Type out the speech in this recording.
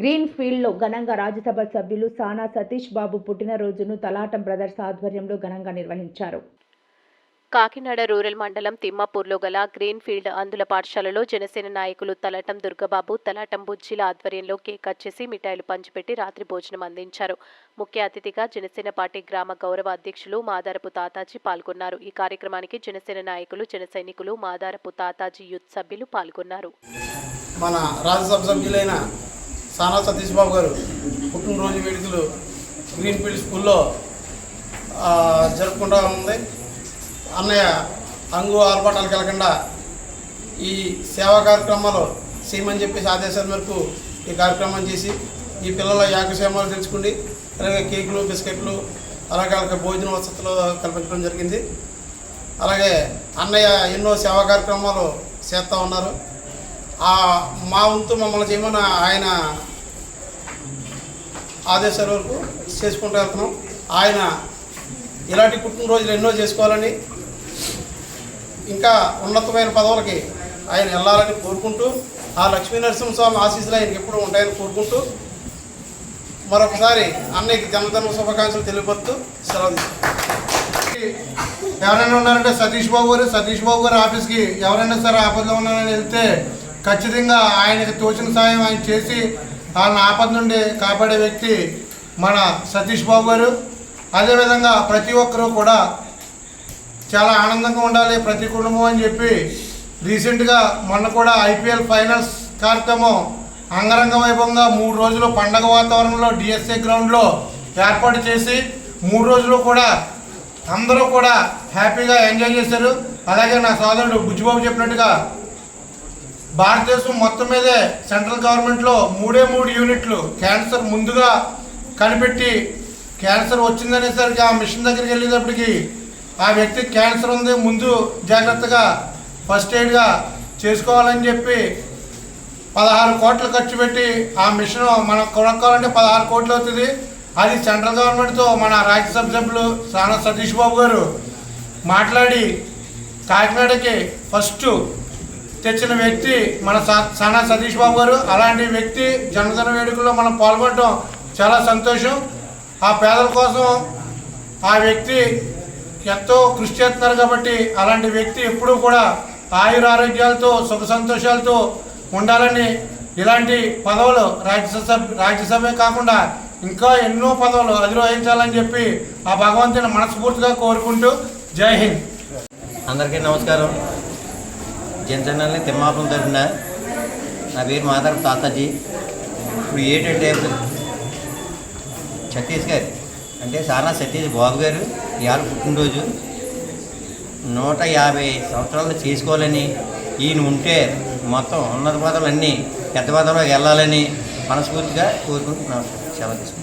Green ఫీల్డ్లో ఘనంగా రాజ్యసభ సభ్యులు సానా సతీష్ బాబు పుట్టినరోజును తలాటం బ్రదర్స్ ఆధ్వర్యంలో ఘనంగా నిర్వహించారు. కాకినాడ రూరల్ మండలం తిమ్మాపూర్లో గల గ్రీన్ ఫీల్డ్ అందుల పాఠశాలలో జనసేన నాయకులు తలాటం దుర్గబాబు తలాటం బుజ్జిల ఆధ్వర్యంలో కేక్ కట్ చేసి మిఠాయిలు పంచిపెట్టి రాత్రి భోజనం అందించారు. ముఖ్య అతిథిగా జనసేన పార్టీ గ్రామ గౌరవ అధ్యక్షులు మాదారపు తాతాజీ పాల్గొన్నారు. ఈ కార్యక్రమానికి జనసేన నాయకులు జన సైనికులు మాదారపు తాతాజీ యూత్ సభ్యులు పాల్గొన్నారు. మన రాజ్యసభ సభ్యులైన సానా సతీష్ బాబు గారు పుట్టినరోజు వేడుకలు గ్రీన్ ఫీల్డ్ స్కూల్లో జరుపుకుంటూ ఉంది. అన్నయ్య అంగు ఆర్భాటాలకు వెళ్ళకుండా ఈ సేవా కార్యక్రమాలు చేయమని చెప్పేసి ఆదేశాల మేరకు ఈ కార్యక్రమం చేసి ఈ పిల్లల యాగక్షేమాలు తెలుసుకుండి అలాగే కేకులు బిస్కెట్లు అలాగే అలాగే భోజన వసతులు కల్పించడం జరిగింది. అలాగే అన్నయ్య ఎన్నో సేవా కార్యక్రమాలు చేస్తూ ఉన్నారు. ఆ మా వంతు మమ్మల్ని చేయమని ఆయన ఆదేశాల వరకు చేసుకుంటూ వెళ్తున్నాం. ఆయన ఇలాంటి పుట్టినరోజులు ఎన్నో చేసుకోవాలని ఇంకా ఉన్నతమైన పదవులకి ఆయన వెళ్ళాలని కోరుకుంటూ ఆ లక్ష్మీనరసింహస్వామి ఆశీస్సులు ఆయనకి ఎప్పుడూ ఉంటాయని కోరుకుంటూ మరొకసారి అన్నయ్యకి జన్మదిన శుభాకాంక్షలు తెలియపడుతూ సెలవు ఎవరైనా ఉన్నారంటే సతీష్ బాబు గారు సతీష్ బాబు గారు ఆఫీస్కి ఎవరైనా సరే ఆపదలో ఉన్నారని వెళ్తే ఖచ్చితంగా ఆయనకి తోచిన సాయం ఆయన చేసి వాళ్ళని ఆపద నుండి కాపాడే వ్యక్తి మన సతీష్ బాబు గారు. అదేవిధంగా ప్రతి ఒక్కరూ కూడా చాలా ఆనందంగా ఉండాలి ప్రతి కుటుంబం అని చెప్పి రీసెంట్గా మొన్న కూడా ఐపీఎల్ ఫైనల్స్ కార్యక్రమం అంగరంగ వైభవంగా మూడు రోజులు పండగ వాతావరణంలో డిఎస్ఏ గ్రౌండ్లో ఏర్పాటు చేసి మూడు రోజులు కూడా అందరూ కూడా హ్యాపీగా ఎంజాయ్ చేశారు. అలాగే నా సోదరుడు బుజ్జిబాబు చెప్పినట్టుగా భారతదేశం మొత్తం మీదే సెంట్రల్ గవర్నమెంట్లో మూడే మూడు యూనిట్లు క్యాన్సర్ ముందుగా కనిపెట్టి క్యాన్సర్ వచ్చిందనేసరికి ఆ మిషన్ దగ్గరికి వెళ్ళేటప్పటికి ఆ వ్యక్తికి క్యాన్సర్ ఉంది ముందు జాగ్రత్తగా ఫస్ట్ ఎయిడ్గా చేసుకోవాలని చెప్పి పదహారు కోట్లు ఖర్చు పెట్టి ఆ మిషన్ మనం కొనుక్కోవాలంటే పదహారు కోట్లు అవుతుంది. అది సెంట్రల్ గవర్నమెంట్తో మన రాజ్యసభ సభ్యులు సానా సతీష్ బాబు గారు మాట్లాడి కాకినాడకి ఫస్ట్ తెచ్చిన వ్యక్తి మన సా- సానా సతీష్ బాబు గారు అలాంటి వ్యక్తి జన్మదిన వేడుకల్లో మనం పాల్గొనడం చాలా సంతోషం. ఆ పేదల కోసం ఆ వ్యక్తి ఎంతో కృషి చేస్తున్నారు కాబట్టి అలాంటి వ్యక్తి ఎప్పుడూ కూడా ఆయుర ఆరోగ్యాలతో సుఖ సంతోషాలతో ఉండాలని ఇలాంటి పదవులు రాజ్యసభ రాజ్యసభే కాకుండా ఇంకా ఎన్నో పదవులు అధిరోహించాలని చెప్పి ఆ భగవంతుని మనస్ఫూర్తిగా కోరుకుంటూ జై హింద్. అందరికీ నమస్కారం. జనసేనల్ని తిమ్మాపురం తరఫున నా పేరు మాధవ్ తాతాజీ. ఇప్పుడు ఏంటంటే సతీష్ గారు అంటే సారా సతీష్ బాబు గారు ఇవాళ పుట్టినరోజు. నూట యాభై సంవత్సరాలు చేసుకోవాలని ఈయన ఉంటే మొత్తం ఉన్నత పదవులన్నీ పెద్ద పదవులకు వెళ్ళాలని మనస్ఫూర్తిగా కోరుకుంటున్నాను. సెలవు తీసుకుంటాను